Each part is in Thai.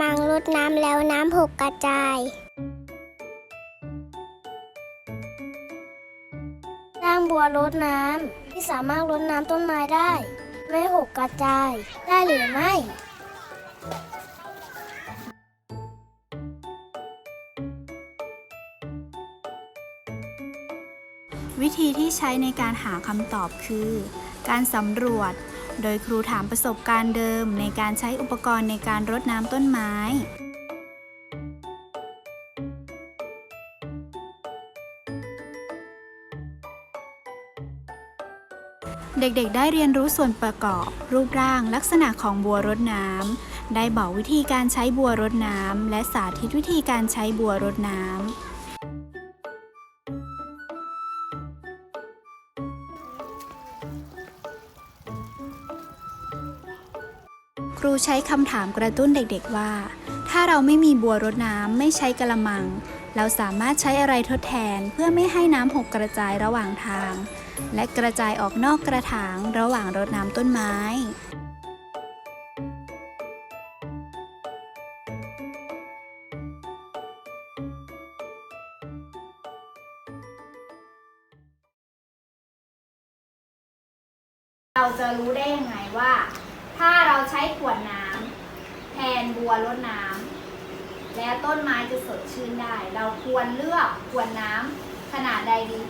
มังรดน้ำแล้วน้ำหกกระจาย สร้างบัวรดน้ำที่สามารถรดน้ำต้นไม้ได้ ไม่หกกระจาย ได้หรือไม่วิธีที่ใช้ในการหาคำตอบคือ การสำรวจ โดยครูถามประสบการณ์เดิมในการใช้อุปกรณ์ในการรดน้ำต้นไม้ เด็กๆ ได้เรียนรู้ส่วนประกอบ รูปร่างลักษณะของบัวรดน้ำ ได้บอกวิธีการใช้บัวรดน้ำ และสาธิตวิธีการใช้บัวรดน้ำ ใช้คำถามกระตุ้นเด็กๆว่า ถ้าเราไม่มีบัวรดน้ำไม่ใช้กระมัง เราสามารถใช้อะไรทดแทนเพื่อไม่ให้น้ำหกกระจายระหว่างทาง และกระจายออกนอกกระถางระหว่างรดน้ำต้นไม้เราจะรู้ได้ยังไงว่า ถ้าเราใช้ขวดน้ำแทนบัวรดน้ำแล้วต้นไม้จะสดชื่นได้ เราควรเลือกขวดน้ำขนาดใดดี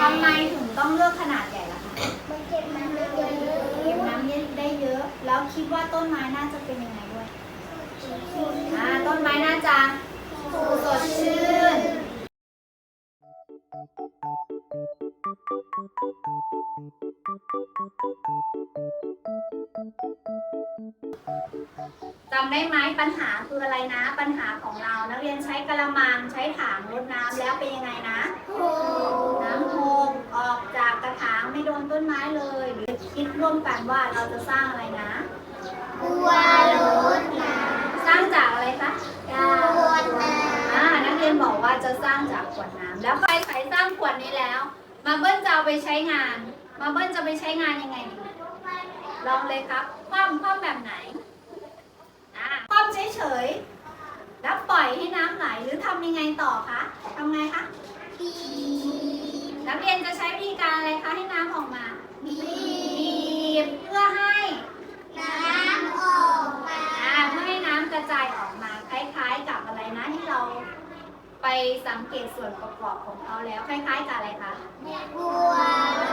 ทำไมถึงต้องเลือกขนาดใหญ่ล่ะคะมันเก็บมันไม่เยอะเก็บน้ำได้เยอะ แล้วคิดว่าต้นไม้น่าจะเป็นยังไงด้วยอ่าต้นไม้น่าจะสดชื่น จำได้ไหมปัญหาคืออะไรนะ ปัญหาของเรานักเรียนใช้กระมังใช้ถังรดน้ำแล้วเป็นยังไงนะน้ำหกออกจากกระถางไม่โดนต้นไม้เลย หรือคิดร่วมกันว่าเราจะสร้างอะไรนะบัวรดน้สร้างจากอะไรคะำขวดน้อ่านักเรียนบอกว่าจะสร้างจากขวดน้ำแล้วใครใส่สร้างขวดนี้แล้ว มาเบิ้ลจะเอาไปใช้งาน มาเบิ้ลจะไปใช้งานยังไงดีลองเลยครับ คว่ำคว่ำแบบไหนอ่าคว่ำเฉยๆแล้วปล่อยให้น้ำไหลหรือทำยังไงต่อคะทำไงคะำปีนักเรียนจะใช้วิธีการอะไรคะให้น้ำออกมาบีบเพื่อให้น้ำออกมาอ่าเพื่อให้น้ำกระจายออกมาคล้าย ๆ กับอะไรนะที่เรา ไปสังเกตส่วนประกอบของเขาแล้วคล้ายๆกับอะไรคะบัว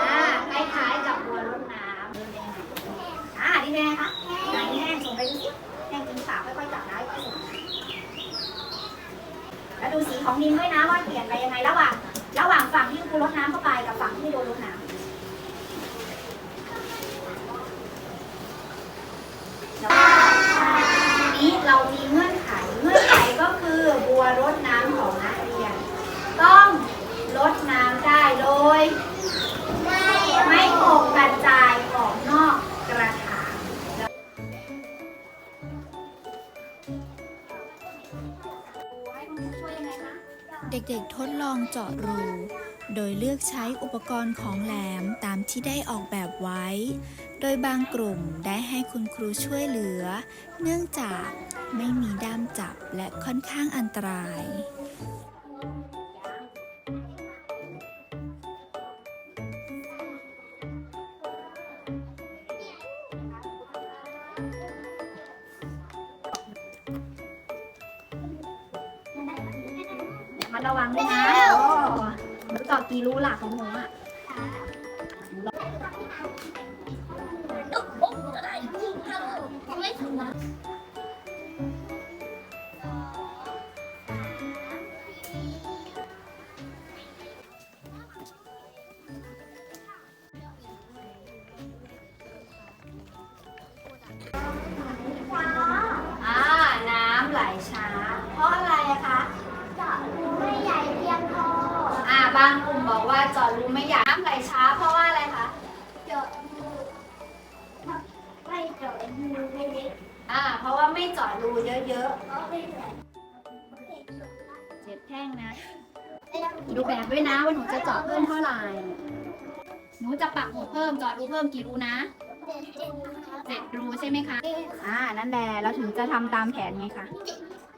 อ่าคล้ายๆกับบัวรดน้ำดูเป็นยังไงอ่าดีเป็นไงคะไหนแห้งส่งไปดูสิแห้งจริงเปล่าค่อยๆจับได้ค่อยๆส่งแล้วดูสีของดินด้วยนะว่าเปลี่ยนไปยังไงระหว่างระหว่างฝั่งที่ครูรดน้ำเข้าไปกับฝั่งที่ไม่โดนรดน้ำทีนี้เรามีเงื่อนไข เงื่อนไขก็คือบัวรดน้ำของนักเรียน ต้อง รดน้ำได้โดย ไม่ไม่หกกระจายออกนอกกระถางเด็กๆทดลองเจาะรู โดยเลือกใช้อุปกรณ์ของแหลมตามที่ได้ออกแบบไว้ โดยบางกลุ่มได้ให้คุณครูช่วยเหลือ เนื่องจากไม่มีด้ามจับและค่อนข้างอันตราย มันระวังด้วยนะโอ้หนูตอกี่รูหลักของหนูอะอ่าน้ำไหลช้า ว่าเจอดรูไม่อยากน้ำไหลช้า เพราะว่าอะไรคะเจาะรูไม่เจาะรูไม่เล็กอ่า เพราะว่าไม่เจาะรูเยอะเพราะไม่ใหญ่ๆเจ็บแท่งนะ ดูแบบด้วยนะว่าหนูจะเจาะเพิ่มเท่าไหร่ หนูจะปักหมุดเพิ่มเจาะรูเพิ่มกี่รูนะหเจ็ดรูใช่ไหมคะ อ่า นั่นแหละ เราถึงจะทำตามแผนไงคะ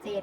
เจ็ด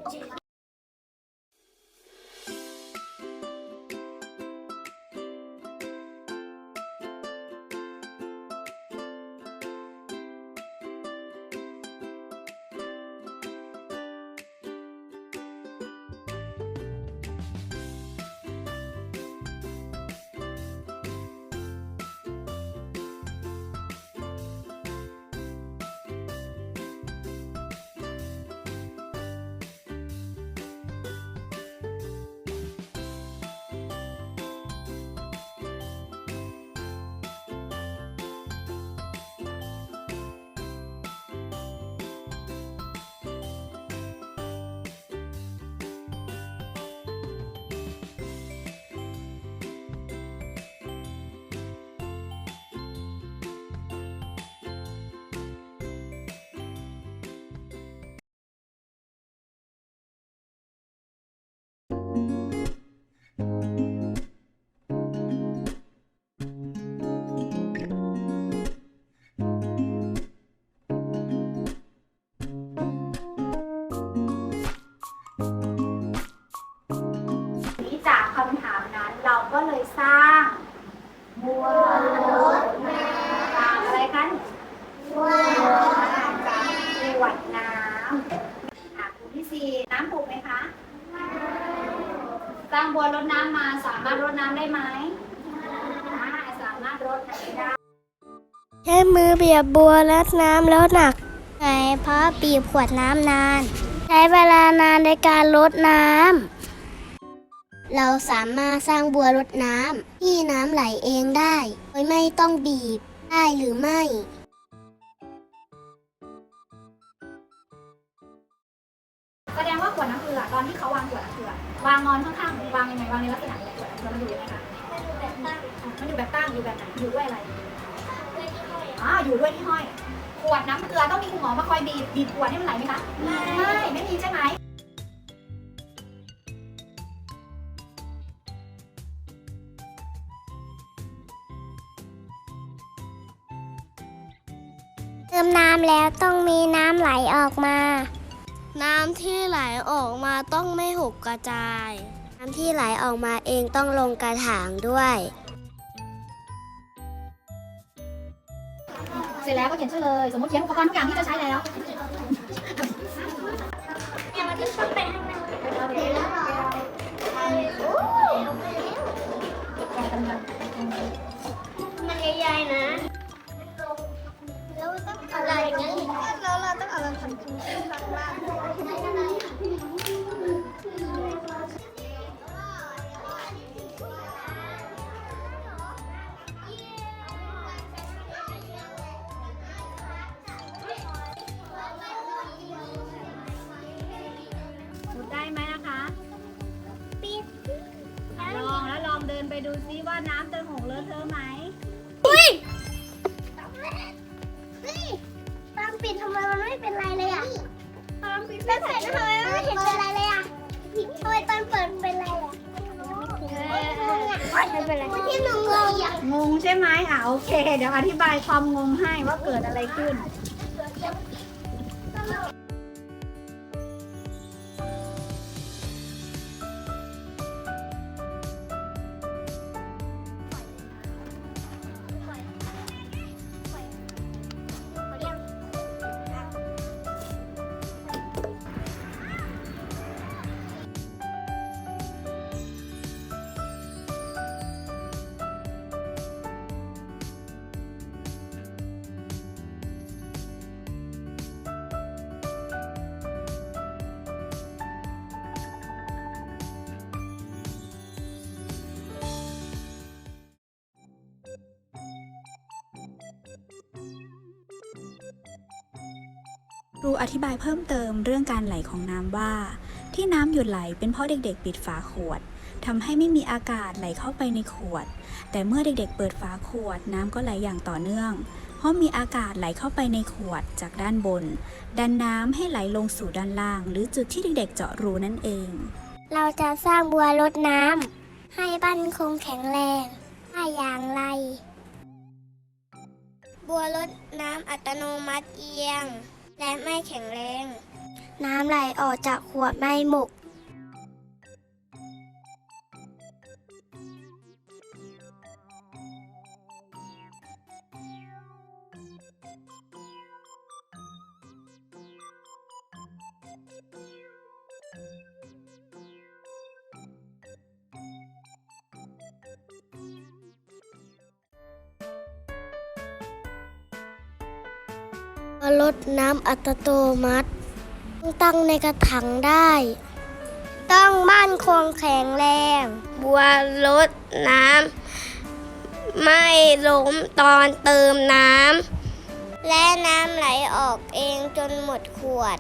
บัวรถน้ำอะไรกันบัวรถจากขวดน้ำอะกลุ่มที่สี่น้ำถูกไหมคะสร้างบัวรดน้ำมาสามารถรดน้ำได้ไหมสามารถรดน้ำได้ใช้มือเบียบบัวและน้ำแล้วหนักไงเพราะบีบขวดน้ำนาน ใช้เวลานานในการลดน้ำ เราสามารถสร้างบัวรดน้ำที่น้ำไหลเองได้ โดยไม่ต้องบีบได้หรือไม่ แสดงว่าขวดน้ำเกลือตอนที่เขาวางขวดน้ำเกลือวางงอนข้างๆวางยังไงวางในลักษณะไหนขวดน้ำเกลือมันอยู่ยังไงคะมันอยู่แบบตั้งอยู่แบบไหนอยู่ด้วยอะไรอ๋ออยู่ด้วยที่ห้อย ขวดน้ำเกลือต้องมีคุณหมอมาคอยบีบบีบขวดให้มันไหลไหมคะไม่ไม่มีใช่ไหม มน้ำแล้วต้องมีน้ำไหลออกมา น้ำที่ไหลออกมาต้องไม่หกกระจาย น้ำที่ไหลออกมาเองต้องลงกระถางด้วย เสร็จแล้วก็เขียนชื่อเลย สมมติเขียนอุปกรณ์ทุกอย่างที่จะใช้แล้วมัน ต้องเอาไปผัดกินข้างล่างหมุดได้ไหมนะคะปิดลองแล้วลองเดินไปดูซิว่าน้ำเติมหงเลอะเทอะ งงใช่ไหมอะโอเค เดี๋ยวอธิบายความงงให้ว่าเกิดอะไรขึ้น ครูอธิบายเพิ่มเติมเรื่องการไหลของน้ำว่า ที่น้ำหยุดไหลเป็นเพราะเด็กๆ ปิดฝาขวดทำให้ไม่มีอากาศไหลเข้าไปในขวด แต่เมื่อเด็กๆ เปิดฝาขวดน้ำก็ไหลอย่างต่อเนื่อง เพราะมีอากาศไหลเข้าไปในขวดจากด้านบน ดันน้ำให้ไหลลงสู่ด้านล่าง หรือจุดที่เด็กๆ เจาะรูนั่นเอง เราจะสร้างบัวรดน้ำให้บ้านคงแข็งแรงได้อย่างไร บัวรดน้ำอัตโนมัติเอียง และไม่แข็งแรง น้ำไหลออกจากขวดไม่หมก น้ำอัตโนมัติ ตั้งในกระถางได้ ต้องมั่นคงแข็งแรง บัวลดน้ำไม่ล้มตอนเติมน้ำและน้ำไหลออกเองจนหมดขวด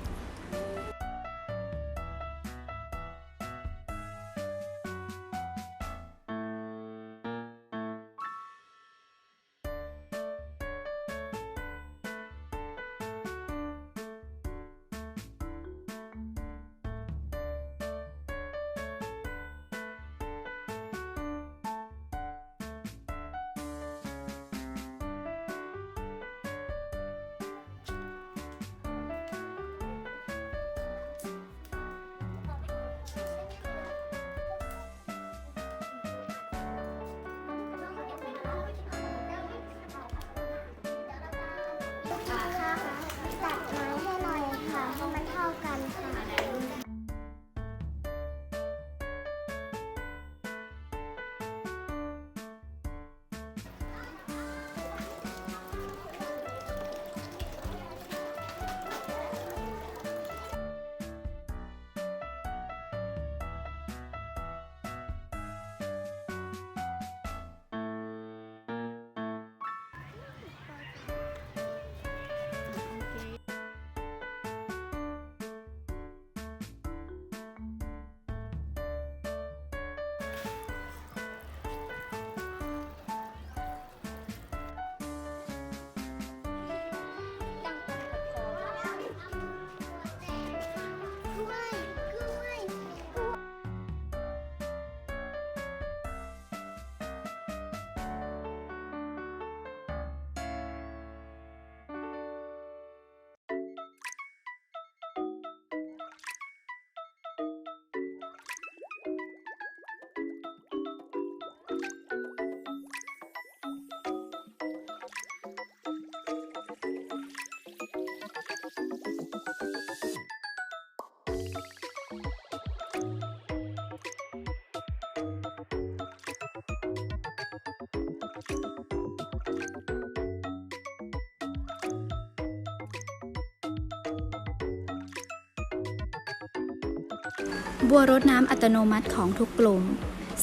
บัวรดน้ำอัตโนมัติของทุกกลุ่ม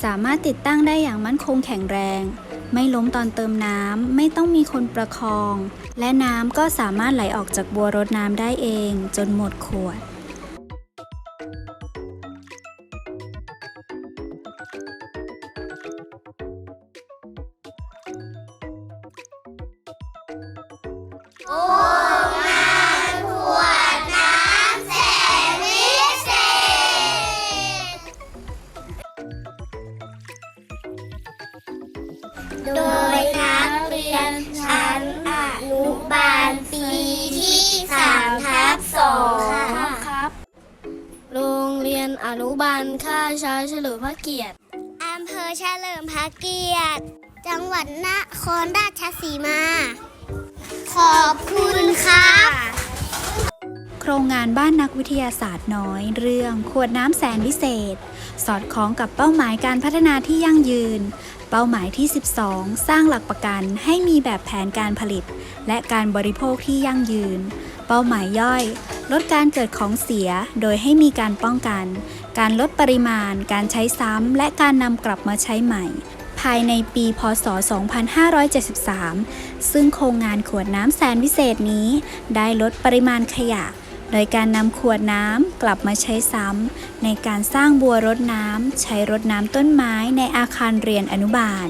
สามารถติดตั้งได้อย่างมั่นคงแข็งแรง ไม่ล้มตอนเติมน้ำ ไม่ต้องมีคนประคอง และน้ำก็สามารถไหลออกจากบัวรดน้ำได้เอง จนหมดขวด นอนุบาลค่าช้างเฉลิมพระเกียรติอำเภอเฉลิมพระเกียรติ จังหวัดนครราชสีมา ขอบคุณครับโครงงานบ้านนักวิทยาศาสตร์น้อย เรื่องขวดน้ำแสนวิเศษ สอดคล้องกับเป้าหมายการพัฒนาที่ยั่งยืน เป้าหมายที่ 12 สร้างหลักประกันให้มีแบบแผนการผลิต และการบริโภคที่ยั่งยืน เป้าหมายย่อย ลดการเกิดของเสียโดยให้มีการป้องกัน การลดปริมาณ การใช้ซ้ำ และการนำกลับมาใช้ใหม่ ภายในปีพศ 2573 ซึ่งโครงงานขวดน้ำแสนวิเศษนี้ ได้ลดปริมาณขยะ โดยการนำขวดน้ำกลับมาใช้ซ้ำ ในการสร้างบัวรดน้ำใช้รดน้ำต้นไม้ในอาคารเรียนอนุบาล